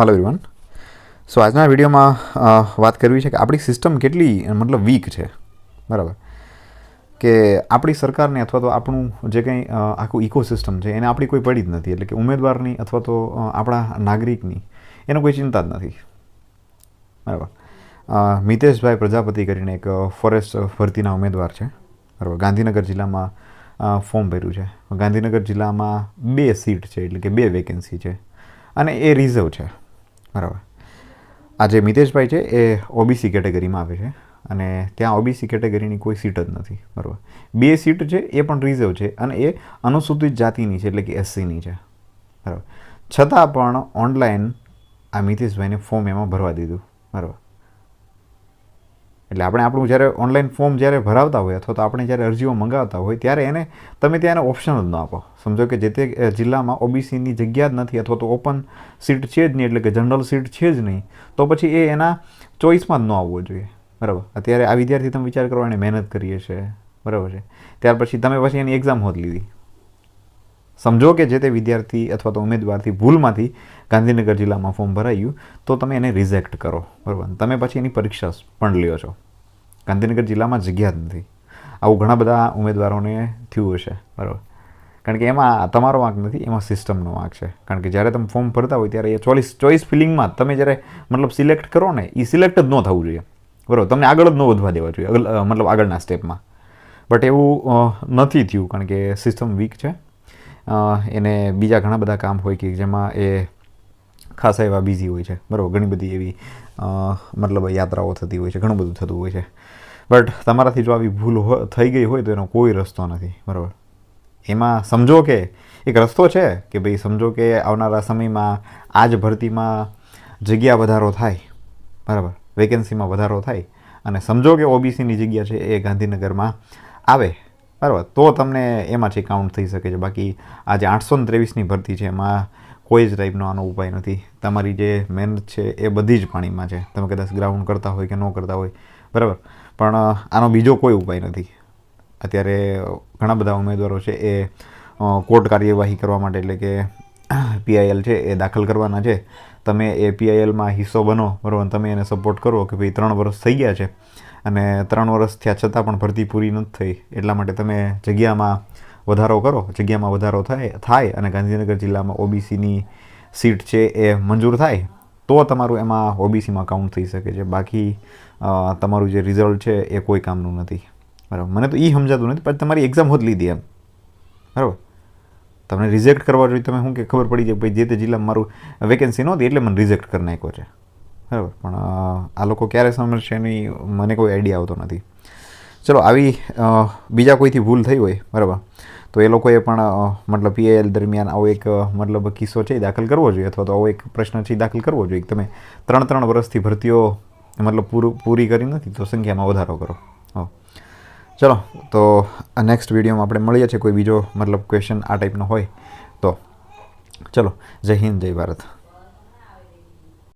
Hello everyone સો આજના વિડીયોમાં વાત કરવી છે કે આપણી સિસ્ટમ કેટલી, મતલબ વીક છે. બરાબર? કે આપણી સરકારને અથવા તો આપણું જે કંઈ આખું ઇકોસિસ્ટમ છે, એને આપણી કોઈ પડી જ નથી. એટલે કે ઉમેદવારની અથવા તો આપણા નાગરિકની, એનો કોઈ ચિંતા જ નથી. બરાબર? મિતેશભાઈ પ્રજાપતિ કરીને એક ફોરેસ્ટ ભરતીના ઉમેદવાર છે. બરાબર? ગાંધીનગર જિલ્લામાં ફોર્મ ભર્યું છે. ગાંધીનગર જિલ્લામાં બે સીટ છે, એટલે કે બે વેકેન્સી છે. અને એ રિઝર્વ છે. બરાબર. આ જે મિતેશભાઈ છે, એ ઓબીસી કેટેગરીમાં આવે છે અને ત્યાં ઓબીસી કેટેગરીની કોઈ સીટ જ નથી, બરાબર. બે સીટ છે, એ પણ રિઝર્વ છે અને એ અનુસૂચિત જાતિની છે, એટલે કે એસસીની છે, બરાબર. છતાં પણ ઓનલાઈન આ મિતેશભાઈને ફોર્મ એમાં ભરવા દીધું, બરાબર. એટલે આપણે આપણું જ્યારે ઓનલાઈન ફોર્મ જ્યારે ભરાવતા હોય અથવા તો આપણે જ્યારે અરજીઓ મંગાવતા હોય ત્યારે એને તમે ત્યાં એને ઓપ્શન જ ન આપો. સમજો કે જે તે જિલ્લામાં ઓબીસીની જગ્યા જ નથી અથવા તો ઓપન સીટ છે જ નહીં એટલે કે જનરલ સીટ છે જ નહીં, તો પછી એ એના ચોઈસમાં જ ન આવવો જોઈએ. બરાબર? અત્યારે આ વિદ્યાર્થી તમે વિચાર કરો એને મહેનત કરીએ છે. બરાબર છે? ત્યાર પછી તમે પછી એની એક્ઝામ હોત લીધી. સમજો કે જે તે વિદ્યાર્થી અથવા તો ઉમેદવારથી ભૂલમાંથી ગાંધીનગર જિલ્લામાં ફોર્મ ભરાયું, તો તમે એને રિજેક્ટ કરો. બરાબર? તમે પછી એની પરીક્ષા પણ લ્યો છો. ગાંધીનગર જિલ્લામાં જગ્યા જ નથી. આવું ઘણા બધા ઉમેદવારોને થયું હશે, બરાબર. કારણ કે એમાં તમારો વાંક નથી, એમાં સિસ્ટમનો વાંક છે. કારણ કે જ્યારે તમે ફોર્મ ભરતા હોય ત્યારે એ ચોઈસ ચોઈસ ફિલિંગમાં તમે જ્યારે મતલબ સિલેક્ટ કરો ને એ સિલેક્ટ જ ન થવું જોઈએ. બરાબર, તમને આગળ જ ન વધવા દેવા જોઈએ મતલબ આગળના સ્ટેપમાં બટ એવું નથી થયું, કારણ કે સિસ્ટમ વીક છે. એને બીજા ઘણા બધા કામ હોય કે જેમાં એ ખાસા એવા બિઝી હોય છે. બરાબર, ઘણી બધી એવી મતલબ યાત્રાઓ થતી હોય છે, ઘણું બધું થતું હોય છે. બટ તમારાથી જો આવી ભૂલ થઈ ગઈ હોય તો એનો કોઈ રસ્તો નથી. બરાબર. એમાં સમજો કે, એક રસ્તો છે કે ભાઈ સમજો કે આવનારા સમયમાં આ જ ભરતીમાં જગ્યા વધારો થાય. બરાબર. વેકેન્સીમાં વધારો થાય. અને સમજો કે ઓબીસીની જગ્યા છે એ ગાંધીનગરમાં આવે. બરાબર. તો તમને એમાંથી કાઉન્ટ થઈ શકે છે. બાકી આજે આઠસો ને ત્રેવીસની ભરતી છે. એમાં કોઈ જ ટાઈપનો આનો ઉપાય નથી. તમારી જે મહેનત છે એ બધી જ પાણીમાં છે. તમે કદાચ ગ્રાઉન્ડ કરતા હોય કે ન કરતા હોય. બરાબર? પણ આનો બીજો કોઈ ઉપાય નથી. અત્યારે ઘણા બધા ઉમેદવારો છે એ કોર્ટ કાર્યવાહી કરવા માટે એટલે કે પીઆઈએલ છે એ દાખલ કરવાના છે. તમે એ પીઆઈએલમાં હિસ્સો બનો, બરાબર? તમે એને સપોર્ટ કરો કે ભાઈ ત્રણ વર્ષ થઈ ગયા છે. અને ત્રણ વર્ષ થયા છતાં પણ ભરતી પૂરી નથી થઈ. એટલા માટે તમે જગ્યામાં વધારો કરો, જગ્યામાં વધારો થાય થાય અને ગાંધીનગર જિલ્લામાં ઓબીસીની સીટ છે એ મંજૂર થાય, તો તમારું એમાં ઓબીસીમાં કાઉન્ટ થઈ શકે છે. બાકી તમારું જે રિઝલ્ટ છે એ કોઈ કામનું નથી. બરાબર? મને તો એ સમજાતું નથી, પણ તમારી એક્ઝામ હોત લીધી એમ. બરાબર? તમને રિજેક્ટ કરવા જોઈએ, તમે શું કે ખબર પડી જાય, ભાઈ, જે તે જિલ્લામાં મારું વેકેન્સી નહોતી એટલે મને રિજેક્ટ કરી નાખ્યો છે. બરાબર? પણ આ લોકો ક્યારે સમજશે એની મને કોઈ આઈડિયા આવતો નથી. ચલો, આવી બીજા કોઈથી ભૂલ થઈ હોય, બરાબર. તો એ લોકોએ પણ મતલબ પીએલ દરમિયાન આવો એક મતલબ કિસ્સો છે દાખલ કરવો જોઈએ અથવા તો આવો એક પ્રશ્ન છે એ દાખલ કરવો જોઈએ. તમે ત્રણ ત્રણ વર્ષથી ભરતીઓ મતલબ પૂરું, પૂરી કરી નથી તો સંખ્યામાં વધારો કરો. હો. ચલો, તો નેક્સ્ટ વિડીયોમાં આપણે મળીએ છીએ કોઈ બીજો મતલબ ક્વેશ્ચન આ ટાઈપનો હોય તો. ચલો, જય હિન્દ, જય ભારત.